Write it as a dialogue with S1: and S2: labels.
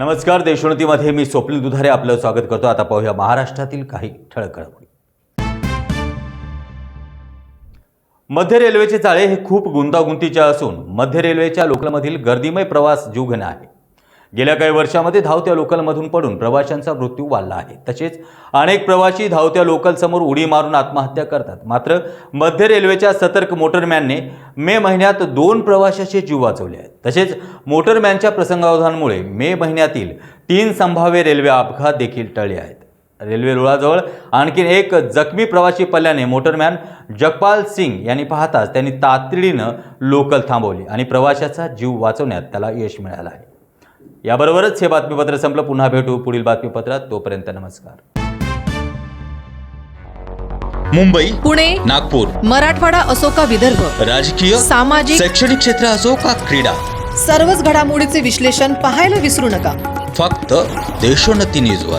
S1: नमस्कार देशोन्नतीमध्ये मी स्वप्नील दुधारे आपलं स्वागत करतो. आता पाहूया महाराष्ट्रातील काही ठळक घडामोडी. मध्य रेल्वेचे जाळे हे खूप गुंतागुंतीचे असून मध्य रेल्वेच्या लोकलमधील गर्दीमय प्रवास जीवघेणा आहे. गेल्या काही वर्षामध्ये धावत्या लोकलमधून पडून प्रवाशांचा मृत्यू वाढला आहे. तसेच अनेक प्रवासी धावत्या लोकलसमोर उडी मारून आत्महत्या करतात. मात्र मध्य रेल्वेच्या सतर्क मोटरमॅनने मे महिन्यात दोन प्रवाशाचे जीव वाचवले आहेत. तसेच मोटरमॅनच्या प्रसंगावधानामुळे मे महिन्यातील तीन संभाव्य रेल्वे अपघात देखील टळले आहेत. रेल्वे रुळाजवळ आणखीन एक जखमी प्रवासी पडल्याने मोटरमॅन जगपाल सिंग यांनी पाहताच त्यांनी तातडीनं लोकल थांबवली आणि प्रवाशाचा जीव वाचवण्यात त्याला यश मिळालं आहे. याबरोबरच हे बातमीपत्र संपलं. पुन्हा भेटू पुढील बातमीपत्रात. तोपर्यंत नमस्कार.
S2: मुंबई
S3: पुणे
S2: नागपूर
S3: मराठवाडा असो का विदर्भ?
S2: राजकीय
S3: सामाजिक
S2: शैक्षणिक क्षेत्र असो का क्रीडा?
S3: सर्वच घडामोडीचे विश्लेषण पाहायला विसरू नका.
S2: फक्त देशोन्नती न्यूजवर.